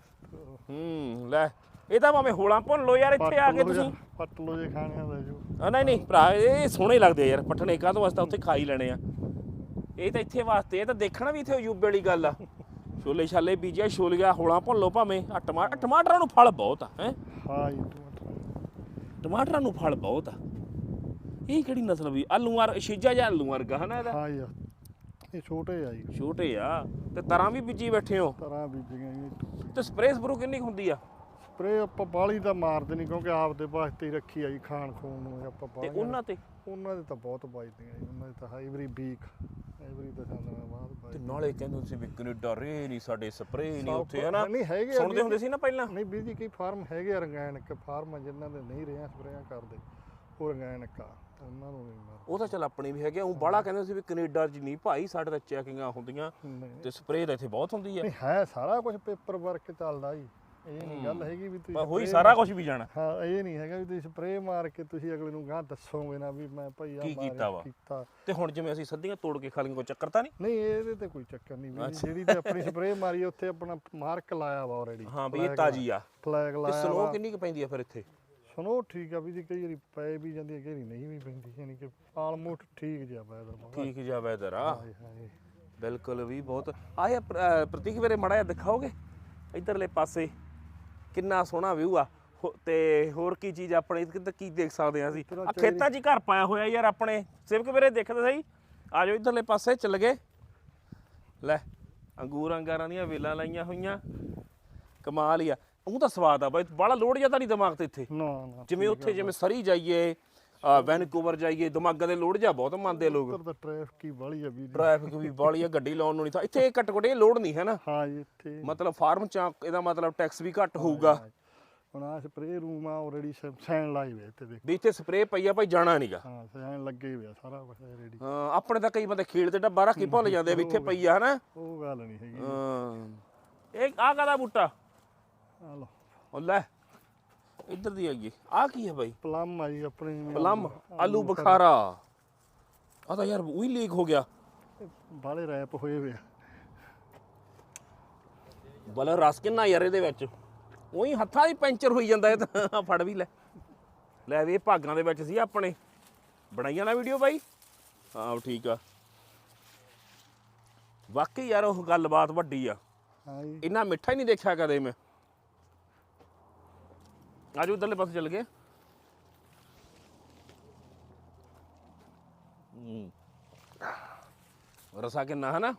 ਹੂੰ ਲੈ ਇਹ ਤਾਂ ਭਾਵੇਂ ਹੋਲਾਂ ਭੁੰਨ ਲੋ ਯਾਰ ਇੱਥੇ ਆ ਕੇ ਤੁਸੀਂ। ਪੱਟ ਲੋ ਜੇ ਖਾਣਿਆ ਦਾ ਜੋ। ਆ ਨਹੀਂ ਨਹੀਂ ਭਰਾ ਇਹ ਸੋਹਣੇ ਲੱਗਦੇ ਆ ਯਾਰ ਪੱਟਣੇ ਕਾਹਦੋਂ ਵਾਸਤੇ ਉੱਥੇ ਖਾ ਹੀ ਲੈਣੇ ਆ। ਇਹ ਤਾਂ ਇੱਥੇ ਵਾਸਤੇ ਇਹ ਤਾਂ ਦੇਖਣਾ ਵੀ ਇੱਥੇ ਅਯੂਬੇ ਵਾਲੀ ਗੱਲ ਆ। ਛੋਲੇ ਛਾਲੇ ਬੀਜਿਆ ਛੋਲ ਗਿਆ ਹੋਲਾਂ ਭੁੰਨ ਲੋ ਭਾਵੇਂ ਆ ਟਮਾਟਰ ਟਮਾਟਰਾਂ ਨੂੰ ਫਲ ਬਹੁਤ ਆ ਹੈ? ਹਾਂ ਜੀ ਟਮਾਟਰਾਂ ਨੂੰ ਫਲ ਬਹੁਤ ਆ। ਇਹ ਕਿਹੜੀ ਨਸਲ ਵੀ? ਆਲੂ ਵਰ ਸ਼ੀਜਾ ਜਾਂ ਆਲੂ ਵਰਗਾ ਹਨਾ ਇਹਦਾ? ਹਾਂ ਜੀ ਇਹ ਛੋਟੇ ਆ ਜੀ। ਛੋਟੇ ਆ। ਤੇ ਤਰਾਂ ਵੀ ਬੀਜੀ ਬੈਠੇ ਹੋ? ਤਰ੍ਹਾਂ ਬੀਜੀਆਂ ਜੀ। ਤੇ ਸਪਰੇਅ ਸਪਰੂ ਕਿੰਨੀ ਕੁ ਹੁੰਦੀ ਆ? ਸਪਰੇ ਆਪਾਂ ਬਾਲੀ ਤਾਂ ਮਾਰਦੇ ਨਹੀਂ ਕਿਉਂਕਿ ਆਪਦੇ ਵਾਸਤੇ ਹੀ ਰੱਖੀ ਆ ਜੀ ਖਾਣ ਖੂਣ ਨੂੰ ਆਪਾਂ ਤੇ ਬਾਹਲੀਆਂ- ਉਹਨਾਂ ਤੇ? ਉਹਨਾਂ ਦੇ ਤਾਂ ਬਹੁਤ ਵੱਜਦੀਆਂ ਜੀ ਉਹਨਾਂ ਦੇ ਤਾਂ ਐਵਰੀ ਵੀਕ ਐਵਰੀ ਤਾਂ ਸਾਲਾਂ ਬਾਅਦ ਤੇ ਵੱਜਦੀਆਂ ਨਾਲੇ ਕਹਿੰਦੇ ਤੁਸੀਂ ਵੀ ਕੈਨੇਡਾ ਰੇ ਨਹੀਂ ਸਾਡੇ ਸਪਰੇਅ ਨਹੀਂ ਉੱਥੇ ਹਨਾ? ਨਹੀਂ ਹੈਗੇ ਸੁਣਦੇ। ਹੁੰਦੇ ਸੀ ਨਾ ਪਹਿਲਾਂ? ਨਹੀਂ ਵੀਰ ਜੀ ਕਈ ਫਾਰਮ ਹੈਗੇ ਰੰਗਾਇਣਕ ਫਾਰਮ ਜਿਨ੍ਹਾਂ ਦੇ ਨਹੀਂ ਰਿਆਂ ਸਪਰੇਆਂ ਕਰਦੇ ਉਹ ਰੰਗਾਇਣਕ ਆ। ਉਹਨਾਂ ਨੂੰ ਨਹੀਂ ਮਾਰ। ਉਹ ਤਾਂ ਚੱਲ ਆਪਣੇ ਵੀ ਹੈਗੇ ਉਹ ਬਾਹਲਾ ਕਹਿੰਦੇ ਸੀ ਵੀ ਕੈਨੇਡਾ 'ਚ ਨਹੀਂ ਭਾਈ ਸਾਡੇ ਤਾਂ ਚੈਕਿੰਗਾਂ ਹੁੰਦੀਆਂ ਤੇ ਸਪਰੇਅ ਤਾਂ ਇੱਥੇ ਬਹੁਤ ਹੁੰਦੀ ਨਹੀਂ ਹੈ ਸਾਰਾ ਕੁਝ ਪੇਪਰ ਵਰਕ ਚੱਲਦਾ ਜੀ। ਇਹ ਨਹੀਂ ਗੱਲ ਹੈਗੀ ਵੀ ਤੁਸੀਂ ਪਰ ਹੋਈ ਸਾਰਾ ਕੁਝ ਵੀ ਜਾਣਾ। ਹਾਂ ਇਹ ਨਹੀਂ ਹੈਗਾ ਵੀ ਤੁਸੀਂ ਸਪਰੇਅ ਮਾਰ ਕੇ ਤੁਸੀਂ ਅਗਲੇ ਨੂੰ ਗਾਂ ਦੱਸੋਗੇ ਨਾ ਵੀ ਮੈਂ ਭਾਈ ਆ ਕੀ ਕੀਤਾ ਵਾ? ਕੀਤਾ। ਤੇ ਹੁਣ ਜਿਵੇਂ ਅਸੀਂ ਸੱਦੀਆਂ ਤੋੜ ਕੇ ਖਾ ਕੋਈ ਚੱਕਰ ਤਾਂ ਨਹੀਂ? ਨਹੀਂ ਇਹਦੇ ਤੇ ਕੋਈ ਚੱਕਰ ਨਹੀਂ ਵੀ ਜਿਹੜੀ ਤੇ ਆਪਣੀ ਸਪਰੇਅ ਮਾਰੀ ਉੱਥੇ ਆਪਣਾ ਮਾਰਕ ਲਾਇਆ ਵਾ ਆਲਰੇਡੀ ਹਾਂ ਵੀ ਇਹ ਤਾਜੀ ਆ। ਫਲੈਗ ਤੇ ਲਾਇਆ ਸਲੋ ਵਾ ਕਿੰਨੀ ਕੁ ਪੈਂਦੀ ਆ ਫਿਰ ਇੱਥੇ? ਸੁਣੋ ਠੀਕ ਆ ਵੀ ਜੀ ਕਈ ਵਾਰੀ ਪੈ ਵੀ ਜਾਂਦੀ ਹੈ ਕਈ ਵਾਰੀ ਨਹੀਂ ਵੀ ਪੈਂਦੀ ਯਾਨੀ ਕਿ ਆਲਮੋਸਟ ਠੀਕ ਜਿਹਾ ਵੈਦਰ ਠੀਕ ਜਾ ਵੈਦਰ ਆ ਹਾਏ ਹਾਏ। ਬਿਲਕੁਲ ਵੀ ਬਹੁਤ। ਆਏ ਪ੍ਰਤੀਕ ਵੀਰੇ ਮੜਾ ਜਿਹਾ ਦਿਖਾਓਗੇ? ਇਧਰਲੇ ਪਾਸੇ। ਕਿੰਨਾ ਸੋਹਣਾ ਵਿਊ ਆ। ਹੋ- ਤੇ ਹੋਰ ਕੀ ਚੀਜ਼ ਆਪਣੇ ਕਿੱਧਰ ਕੀ ਦੇਖ ਸਕਦੇ ਆ ਅਸੀਂ? ਆ ਖੇਤਾਂ 'ਚ ਹੀ ਘਰ ਪਾਇਆ ਹੋਇਆ ਯਾਰ ਆਪਣੇ। ਸਿਵਕ ਵੀਰੇ ਦੇਖਦੇ ਸਹੀ? ਆ ਜਾਓ ਇਧਰਲੇ ਪਾਸੇ ਚੱਲ ਗਏ। ਲੈ ਅੰਗੂਰ ਅੰਗਾਰਾਂ ਦੀਆਂ ਵੇਲਾਂ ਲਾਈਆਂ ਹੋਈਆਂ। ਕਮਾਲ ਹੀ ਆ। ਉਹ ਤਾਂ ਸਵਾਦ ਆ ਬਾਈ ਬੜਾ ਲੋੜ ਜ਼ਿਆਦਾ ਨਹੀਂ ਦਿਮਾਗ ਤੇ ਇੱਥੇ। ਨਾ ਨਾ ਜਿਵੇਂ ਉੱਥੇ ਜਿਵੇਂ ਸਰੀ ਜਾਈਏ ਆ ਵੈਨਕੂਵਰ ਜਾਈਏ ਦਿਮਾਗਾਂ ਦੇ ਲੋੜ ਜਾ ਬਹੁਤ ਮੰਨਦੇ ਆ ਲੋਕ। ਟ੍ਰੈਫਿਕ ਹੀ ਵਾਲੀ ਆ ਵੀ ਜੀ ਟ੍ਰੈਫਿਕ ਵੀ ਬਾਲੀ ਆ ਗੱਡੀ ਲਾਉਣ ਨੂੰ ਨਹੀਂ ਤਾਂ ਇੱਥੇ ਘੱਟ ਘੱਟ ਇਹ ਲੋਡ ਨਹੀਂ ਹੈ ਨਾ। ਹਾਂ ਜੀ ਇੱਥੇ। ਮਤਲਬ ਫਾਰਮ ਚ ਇਹਦਾ ਮਤਲਬ ਟੈਕਸ ਵੀ ਘੱਟ ਹੋਊਗਾ। ਹੁਣ ਆ ਸਪਰੇਅ ਰੂਮ ਆ ਆਲਰੇਡੀ ਸੈਨ ਲਾਈ ਵੇ ਇੱਥੇ ਦੇਖ। ਵੀ ਇੱਥੇ ਸਪਰੇਅ ਪਈ ਆ ਭਾਈ ਜਾਣਾ ਨਹੀਂਗਾ ਹਾਂ ਸੈਨ ਲੱਗੇ ਹੋਇਆ ਸਾਰਾ ਕੁਝ ਰੈਡੀ ਹਾਂ ਆਪਣੇ ਤਾਂ ਕਈ ਬੰਦੇ ਖੇਡ ਤੇ ਡੱਬਾ ਰੱਖ ਕੇ ਭੁੱਲ ਜਾਂਦੇ ਆ ਵੀ ਇੱਥੇ ਪਈ ਆ ਹਨਾ? ਉਹ ਗੱਲ ਨਹੀਂ ਹੈਗੀ। ਹਾਂ। ਇਹ ਆ ਕਾਦਾ ਬੂਟਾ? ਆ ਲੋ ਉਹ ਲੈ ਇੱਧਰ ਦੀ ਆਈਏ ਆ ਕੀ ਹੈ ਬਾਈ? ਪਲਮ ਆ ਜੀ ਆਪਣੇ। ਪਲਮ ਆਲੂ ਬੁਖਾਰਾ। ਆ ਤਾਂ ਯਾਰ ਉਹੀ ਲੀਕ ਹੋ ਗਿਆ। ਬਾਲੇ ਰੈਪ ਹੋਏ ਵੇ ਆ। ਬਲ ਰਸ ਕਿੰਨਾ ਯਾਰ ਇਹਦੇ ਵਿੱਚ। ਉਹੀ ਹੱਥਾਂ ਦੀ ਪੈਂਚਰ ਹੋਈ ਜਾਂਦਾ ਇਹ ਤਾਂ। ਫੜ ਵੀ ਲੈ। ਲੈ ਵੀ ਇਹ ਭਾਗਾਂ ਦੇ ਵਿੱਚ ਸੀ ਆਪਣੇ। ਬਣਾਈਆਂ ਨਾ ਵੀਡੀਓ ਬਾਈ। ਹਾਂ ਠੀਕ ਆ। ਵਾਕਈ ਯਾਰ ਉਹ ਗੱਲਬਾਤ ਵੱਡੀ ਆ। ਹਾਂ ਜੀ। ਇੰਨਾ ਮਿੱਠਾ ਹੀ ਨਹੀਂ ਦੇਖਿਆ ਕਦੇ ਮੈਂ। ਆਜੋ ਉਧਰਲੇ ਪਾਸੇ ਚੱਲ ਗਏ। ਹੂੰ। ਰਸਾ ਕਿੰਨਾ ਹੈ ਨਾ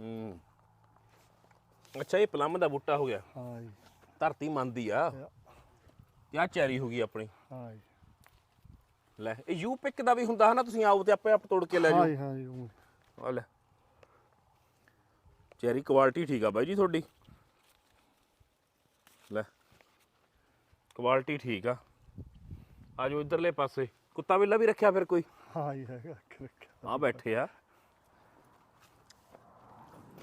ਹੂੰ। ਅੱਛਾ ਇਹ ਪਲਮ ਦਾ ਬੂਟਾ ਹੋ ਗਿਆ। ਹਾਂ ਜੀ। ਧਰਤੀ ਮੰਨਦੀ ਆ। ਯਾ ਚੈਰੀ ਹੋ ਗਈ ਆਪਣੀ। ਹਾਂ ਜੀ। ਲੈ ਇਹ ਯੂ ਪਿਕ ਦਾ ਵੀ ਹੁੰਦਾ ਹੈ ਨਾ ਤੁਸੀਂ ਆਓ ਤੇ ਆਪੇ ਆਪ ਤੋੜ ਕੇ ਲੈ ਹਾਂ ਜਾਓ। ਜੀ ਹਾਂ ਜੀ ਉਹ- ਆ ਲੈ। ਚੈਰੀ ਕੁਆਲਿਟੀ ਠੀਕ ਆ ਬਾਈ ਜੀ ਤੁਹਾਡੀ। ਕੁਆਲਿਟੀ ਠੀਕ ਆ। ਆ ਜਾਓ ਇਧਰਲੇ ਪਾਸੇ। ਕੁੱਤਾ ਬਿੱਲਾ ਵੀ ਰੱਖਿਆ ਫਿਰ ਕੋਈ? ਹਾਂ ਜੀ ਹੈਗਾ ਰੱਖਿਆ। ਆ ਬੈਠੇ ਆ।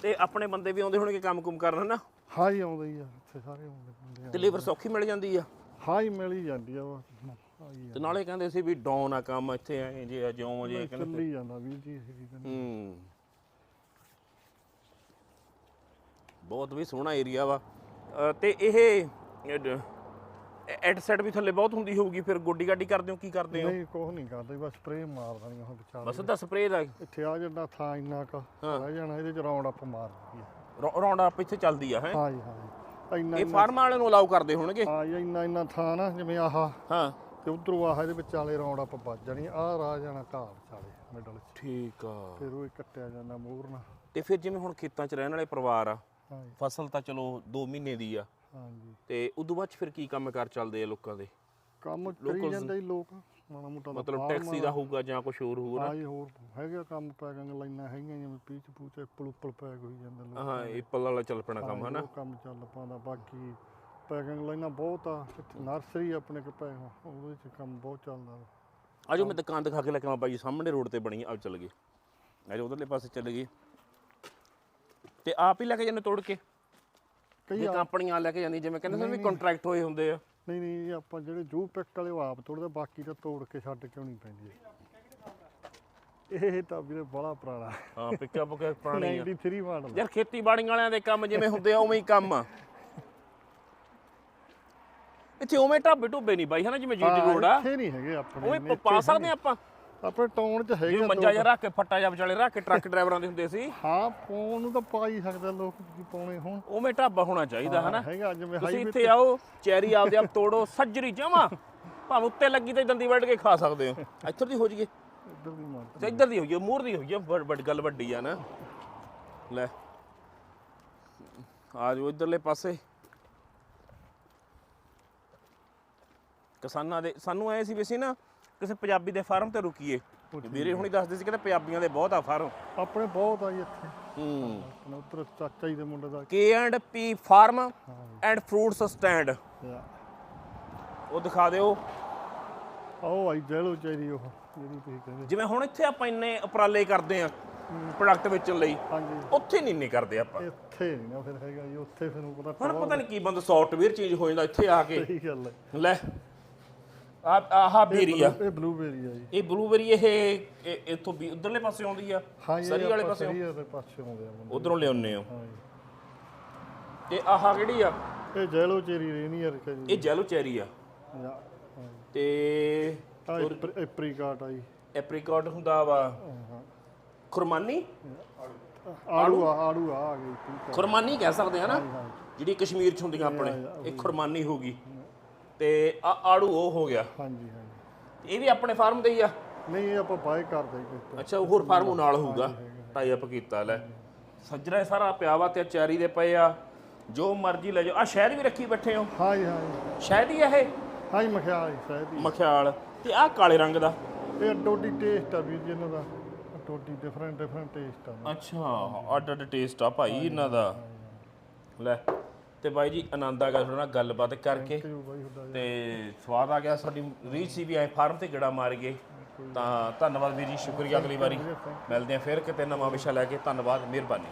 ਤੇ ਆਪਣੇ ਬੰਦੇ ਵੀ ਆਉਂਦੇ ਹੋਣਗੇ ਕੰਮ ਕੁਮ ਕਰਨ ਨਾ ਹਾਂ ਜੀ ਆਉਂਦੇ ਹੀ ਆ ਇੱਥੇ ਸਾਰੇ ਆਉਂਦੇ ਲੇਬਰ ਸੌਖੀ ਮਿਲ ਜਾਂਦੀ ਆ। ਹਾਂ ਜੀ ਮਿਲ ਹੀ ਜਾਂਦੀ ਆ ਹਾਂ ਤੇ ਨਾਲੇ ਕਹਿੰਦੇ ਸੀ ਵੀ ਡਾਊਨ ਆ ਕੰਮ ਇੱਥੇ ਐ ਜੇ ਆ, ਜਿਉਂ ਜੇ ਕਹਿੰਦੇ ਚੱਲੀ ਜਾਂਦਾ ਵੀਰ ਜੀ। ਹੂੰ। ਬਹੁਤ ਵੀ ਸੋਹਣਾ ਏਰੀਆ ਵਾ। ਤੇ ਇਹ ਐਡ ਸੈਟ ਵੀ ਥੱਲੇ ਬਹੁਤ ਹੁੰਦੀ ਹੋਊਗੀ ਫਿਰ ਗੋਡੀ ਗਾਡੀ ਕਰਦੇ ਹੋ ਕੀ ਕਰਦੇ ਹੋ? ਨਹੀਂ ਕੁਛ ਨਹੀਂ ਕਰਦੇ ਬਸ ਸਪਰੇਅ ਮਾਰ ਦੇਣੀ ਉਹ ਵਿਚਾਰ ਬਸ ਦਾ ਸਪਰੇਅ ਦਾ ਇੱਥੇ ਆ ਜਿਹੜਾ ਥਾਂ ਇੰਨਾ ਕ ਰਹਿ ਜਾਣਾ ਇਹਦੇ ਚ ਰਾਉਂਡ ਅਪ ਮਾਰ ਦਿੱਤੀ ਆ। ਰੌਂਡ ਅਪ ਇੱਥੇ ਚੱਲਦੀ ਆ ਹੈ? ਹਾਂ ਜੀ ਹਾਂ ਇੰਨਾ ਇਹ ਫਾਰਮ ਵਾਲਿਆਂ ਨੂੰ ਅਲਾਉ ਕਰਦੇ ਹੋਣਗੇ? ਹਾਂ ਇੰਨਾ ਇੰਨਾ ਥਾਂ ਨਾ ਜਿਵੇਂ ਆਹ ਹਾਂ। ਤੇ ਉਧਰੋਂ ਆਹ ਇਹਦੇ ਵਿਚਾਲੇ ਰਾਉਂਡ ਅਪ ਵੱਜ ਜਾਣੀ ਆਹ ਰਾਹ ਜਾਣਾ ਘਾਹ ਵਿਚਾਲੇ ਮਿਡਲ ਚ। ਠੀਕ ਆ। ਫਿਰ ਉਹ ਕੱਟਿਆ ਜਾਂਦਾ ਮੋਰ ਨਾਲ। ਤੇ ਫਿਰ ਜਿਵੇਂ ਹੁਣ ਖੇਤਾਂ 'ਚ ਰਹਿਣ ਵਾਲੇ ਪਰਿਵਾਰ ਆ ਫਸਲ ਤਾਂ ਚਲੋ 2 ਮਹੀਨੇ ਦੀ ਆ ਜੀ ਤੇ ਉਦੋਂ ਬਾਅਦ 'ਚ ਫਿਰ ਕੀ ਕੰਮ ਕਾਰ ਚੱਲਦੇ ਆ ਲੋਕਾਂ ਦੇ? ਕੰਮ ਕਰੀ ਜਾਂਦੇ ਹੀ ਲੋਕ ਮਾੜਾ ਮੋਟਾ ਤਾਂ ਮਤਲਬ ਟੈਕਸੀ ਦਾ ਹੋਊਗਾ ਜਾਂ ਕੁਝ ਹੋਰ ਹੋਊਗਾ ਹਾਂ ਜੀ ਹੋਰ ਹੈਗਾ ਕੰਮ ਪੈਕਿੰਗ ਲਾਈਨਾਂ ਹੈਗੀਆਂ ਜਿਵੇਂ ਪੀਚ ਪੂਚ ਐਪਲ ਉੱਪਲ ਪੈਕ ਹੋਈ ਜਾਂਦੇ ਲੋਕ ਹਾਂ ਐਪਲ ਵਾਲਾ ਚੱਲ ਪੈਣਾ ਕੰਮ ਹਨਾ? ਕੰਮ ਚੱਲ ਪਾਉਂਦਾ ਬਾਕੀ ਪੈਕਿੰਗ ਲਾਈਨਾਂ ਬਹੁਤ ਆ ਨਰਸਰੀ ਆਪਣੇ ਕੋਲ ਪੈ ਉਹਦੇ ਚ ਕੰਮ ਬਹੁਤ ਚੱਲਦਾ। ਆਜੋ ਮੈਂ ਦੁਕਾਨ ਦਿਖਾ ਕੇ ਲੈ ਕੇ ਆਵਾਂ ਬਾਈ ਜੀ, ਸਾਹਮਣੇ ਰੋਡ ਤੇ ਬਣੀ ਆ ਚੱਲ ਗਏ। ਆਜੋ ਉਧਰਲੇ ਪਾਸੇ ਚੱਲ ਗਏ। ਤੇ ਆਪ ਹੀ ਲੈ ਕੇ ਜਾਂਦੇ ਤੋੜ ਕੇ? ਕਈ ਇਹ ਕੰਪਨੀਆਂ ਲੈ ਕੇ ਜਾਂਦੀ ਜਿਵੇਂ ਕਹਿੰਦੇ ਸੀ ਵੀ ਕੰਟਰੈਕਟ ਹੋਏ ਹੁੰਦੇ ਆ। ਨਹੀਂ ਨਹੀਂ ਆਪਾਂ ਜਿਹੜੇ ਜੂ ਪਿਕ ਵਾਲੇ ਉਹ ਆਪ ਤੋੜਦੇ ਬਾਕੀ ਤਾਂ ਤੋੜ ਕੇ ਛੱਡ ਕਿਉਂ ਨਹੀਂ ਪੈਂਦੀ ਇਹ ਤਾਂ ਵੀਰੇ ਬੜਾ ਪੁਰਾਣਾ। ਹਾਂ ਪਿੱਕਾ ਪੁੱਕਾ ਪੁਰਾਣੀ ਆ। 93 ਮਾਡਲ ਯਾਰ ਖੇਤੀਬਾੜੀ ਵਾਲਿਆਂ ਦੇ ਕੰਮ ਜਿਵੇਂ ਹੁੰਦੇ ਆ ਉਵੇਂ ਹੀ ਕੰਮ ਆ। ਇੱਥੇ ਉਵੇਂ ਢਾਬੇ ਢੁੱਬੇ ਨਹੀਂ ਬਾਈ ਹਨਾ ਜਿਵੇਂ ਜੀਟੀ ਰੋਡ ਆ। ਇੱਥੇ ਨਹੀਂ ਹੈਗੇ ਆਪਣੇ ਇੰਨੇ, ਪ- ਸਕਦੇ ਆਪਾਂ। ਆਪਣੇ ਟਾਊਨ 'ਚ ਹੈਗੇ ਆ ਮੰਜਾ ਜਿਹਾ ਰੱਖ ਕੇ ਫੱਟਾ ਜਿਹਾ ਵਿਚਾਲੇ ਰੱਖ ਕੇ ਟਰੱਕ ਡਰਾਈਵਰਾਂ ਦੇ ਹੁੰਦੇ ਸੀ। ਹਾਂ ਪਾਉਣ ਨੂੰ ਤਾਂ ਪਾ ਹੀ ਸਕਦੇ ਲੋਕ ਕੀ ਪਾਉਣੇ ਹੁਣ। ਉਵੇਂ ਢਾਬਾ ਹੋਣਾ ਚਾਹੀਦਾ ਹਨਾ? ਹੈਗਾ ਜਿਵੇਂ ਤੁਸੀਂ ਹਾਈਵੇ ਇੱਥੇ ਆਓ ਚੈਰੀ ਆਪਦੇ ਆਪ ਤੋੜੋ ਸੱਜਰੀ ਜਮਾ। ਭਾਵੇਂ ਉੱਤੇ ਲੱਗੀ ਤੇ ਦੰਦੀ ਵੱਢ ਕੇ ਖਾ ਸਕਦੇ ਹੋ। ਇੱਧਰ ਦੀ ਹੋ ਜੀਏ ਇੱਧਰ ਦੀ ਤੇ ਇੱਧਰ ਦੀ ਹੋਈਏ ਮੂਰ ਦੀ ਹੋਈਏ ਵੱਡ ਵੱਡ ਗੱਲ ਵੱਡੀ ਆ ਨਾ। ਲੈ। ਆ ਜਾਓ ਇੱਧਰਲੇ ਪਾਸੇ। ਕਿਸਾਨਾਂ ਦੇ ਸਾਨੂੰ ਐ ਸੀ ਵੀ ਅਸੀਂ ਨਾ ਕਿਸੇ ਪੰਜਾਬੀ ਦੇ ਫਾਰਮ ਤੇ ਰੁਕੀਏ। ਵੀਰੇ ਹੁਣੀ ਦੱਸਦੇ ਸੀ ਕਹਿੰਦੇ ਪੰਜਾਬੀਆਂ ਦੇ ਬਹੁਤ ਆ ਫਾਰਮ। ਆਪਣੇ ਬਹੁਤ ਆ ਜੀ ਇੱਥੇ। ਹੂੰ। ਆਪਣੇ ਚਾਚਾ ਜੀ ਦੇ ਮੁੰਡੇ ਦਾ। K and P farm and fruits stand. ਉਹ ਦਿਖਾ ਦਿਓ। ਉਹ ਆਈ ਜੈਲੋ ਚੈਰੀ ਉਹ ਜਿਹੜੀ ਤੁਸੀਂ ਕਹਿੰਦੇ। ਜਿਵੇਂ ਹੁਣ ਇੱਥੇ ਆਪਾਂ ਇੰਨੇ ਉਪਰਾਲੇ ਕਰਦੇ ਆ ਪ੍ਰੋਡਕਟ ਵੇਚਣ ਲਈ ਹਾਂਜੀ ਉੱਥੇ ਨਹੀਂ ਇੰਨੇ ਕਰਦੇ ਆਪਾਂ। ਇੱਥੇ ਨਹੀਂ ਨਾ ਫਿਰ ਹੈਗਾ ਜੀ ਉੱਥੇ ਫਿਰ ਨੂੰ ਪਤਾ ਹੁਣ ਪਤਾ ਨਹੀਂ ਕੀ ਬੰਦ ਸੌਫਟਵੇਅਰ ਚੇਂਜ ਹੋ ਜਾਂਦਾ ਇੱਥੇ ਆ ਕੇ। ਸਹੀ ਗੱਲ ਹੈ। ਲੈ। ਆ ਆਹ ਬੇਰੀ ਆ। ਇਹ ਬਲੂਬੇਰੀ ਆ ਜੀ। ਇਹ ਬਲੂਬੇਰੀ ਇਹ ਇਹ- ਇੱਥੋਂ ਵੀ ਉਧਰਲੇ ਪਾਸੇ ਆਉਂਦੀ ਆ? ਹਾਂ ਜੀ ਸਰੀ ਵਾਲੇ ਪਾਸੇ ਸਰੀ ਵਾਲੇ ਪਾਸੇ ਆਉਂਦੇ ਆ ਮੁੰਡੇ। ਉਧਰੋਂ ਲਿਆਉਂਦੇ ਹੋ। ਹਾਂ ਜੀ। ਤੇ ਆਹ ਕਿਹੜੀ ਆ? ਇਹ ਜੈਲੋ ਚੈਰੀ ਰੇਨੀਅਰ ਕਾ ਜੀ। ਇਹ ਜੈਲੋ ਚੈਰੀ ਆ। ਆ ਤੇ ਐਪਰੀਕਾਟ ਆ ਜੀ। ਐਪਰੀਕੋਟ ਹੁੰਦਾ ਵਾ। ਹਾਂ ਖੁਰਮਾਨੀ? ਆੜੂ ਆ ਆੜੂ ਆ ਆ ਗਈ ਠੀਕ ਆ। ਖੁਰਮਾਨੀ ਕਹਿ ਸਕਦੇ ਆ ਨਾ? ਜਿਹੜੀ ਕਸ਼ਮੀਰ ਚ ਹੁੰਦੀਆਂ ਆਪਣੇ। ਇਹ ਖੁਰਮਾਨੀ ਹੋ ਗਈ। ਤੇ ਆ ਆੜੂ ਉਹ ਹੋ ਗਿਆ। ਹਾਂਜੀ ਹਾਂਜੀ। ਇਹ ਵੀ ਆਪਣੇ ਫਾਰਮ ਦੇ ਹੀ ਆ? ਨਹੀਂ ਇਹ ਆਪਾਂ ਬਾਏ ਕਰਦੇ ਜੀ ਅੱਛਾ ਹੋਰ ਫਾਰਮ ਨਾਲ ਹੋਊਗਾ। ਟਾਈ ਅਪ ਕੀਤਾ ਲੈ। ਇਹ ਸਾਰਾ ਪਿਆ ਵਾ ਤੇ ਚੈਰੀ ਦੇ ਪਏ ਆ। ਜੋ ਮਰਜ਼ੀ ਲੈ ਜਾਓ। ਆ ਸ਼ਹਿਦ ਵੀ ਰੱਖੀ ਬੈਠੇ ਹੋ? ਹਾਂ ਜੀ ਹਾਂ ਜੀ ਸ਼ਹਿਦ ਹੀ ਆ ਇਹ? ਹਾਂ ਜੀ ਮਖਿਆਲ ਜੀ ਸ਼ਾਇਦ ਹੀ ਮਖਿਆਲ। ਤੇ ਆ ਕਾਲੇ ਰੰਗ ਦਾ? ਇਹ ਡੋਡੀ ਟੇਸਟ ਆ ਵੀਰ ਜੀ ਇਹਨਾਂ ਦਾ। ਡੋਡੀ ਡਿਫਰੈਂਟ ਡਿਫਰੈਂਟ ਟੇਸਟ ਆ। ਅੱਛਾ ਅੱਡ ਅੱਡ ਟੇਸਟ ਆ ਭਾਈ ਇਹਨਾਂ ਦਾ। ਲੈ। ਤੇ ਬਾਈ ਜੀ ਆਨੰਦ ਆ ਗਿਆ ਤੁਹਾਡੇ ਨਾਲ ਗੱਲਬਾਤ ਕਰਕੇ? ਤੇ ਸਵਾਦ ਆ ਗਿਆ ਸਾਡੀ ਰੀਚ ਸੀ ਵੀ ਐ ਫਾਰਮ ਤੇ ਗੇੜਾ ਮਾਰ ਗਏ। ਤਾਂ ਧੰਨਵਾਦ ਵੀਰ ਜੀ ਸ਼ੁਕਰੀਆ ਅਗਲੀ ਵਾਰੀ। ਮਿਲਦੇ ਆ ਫਿਰ ਕਿਤੇ ਨਵਾਂ ਵਿਸ਼ਾ ਲੈ ਕੇ। ਧੰਨਵਾਦ ਮਿਹਰਬਾਨੀ।